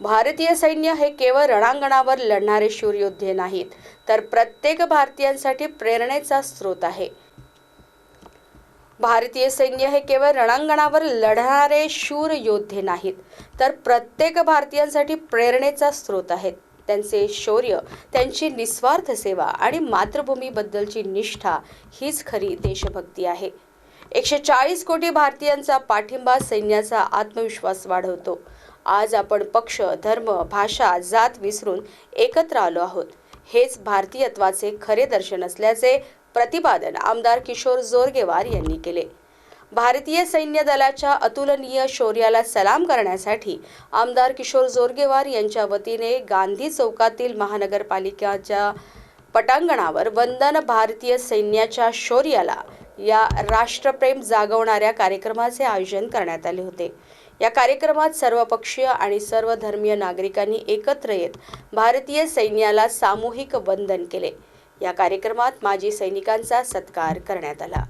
भारतीय सैन्य हे केवळ रणांगणावर लढणारे शूर योद्धे नाहीत तर प्रत्येक भारतीयांसाठी प्रेरणेचा स्रोत आहे. भारतीय सैन्य हे केवळ रणांगणावर लढणारे शूर योद्धे नाहीत तर प्रत्येक भारतीयांसाठी प्रेरणेचा स्रोत आहेत. त्यांचे शौर्य त्यांची निस्वार्थ सेवा आणि मातृभूमीबद्दलची निष्ठा हीच खरी देशभक्ती आहे. एकशे चाळीस कोटी भारतीयांचा पाठिंबा सैन्याचा आत्मविश्वास वाढवतो. आज आपण पक्ष धर्म भाषा जात विसरून एकत्र आलो आहोत. हेच भारतीयत्वाचे खरे दर्शन असल्याचे प्रतिपादन आमदार किशोर जोरगेवार यांनी केले. भारतीय सैन्य दलाच्या अतुलनीय शौर्याला सलाम करण्यासाठी आमदार किशोर जोरगेवार यांच्या वतीने गांधी चौकातील महानगरपालिकेच्या पटांगणावर वंदन भारतीय सैन्याच्या शौर्याला या राष्ट्रप्रेम जागवणाऱ्या कार्यक्रमाचे आयोजन करण्यात आले होते. या कार्यक्रमात सर्वपक्षीय आणि सर्व धर्मीय नागरिकांनी एकत्र येत भारतीय सैन्याला सामूहिक वंदन केले. या कार्यक्रमात माजी सैनिकांचा सत्कार करण्यात आला.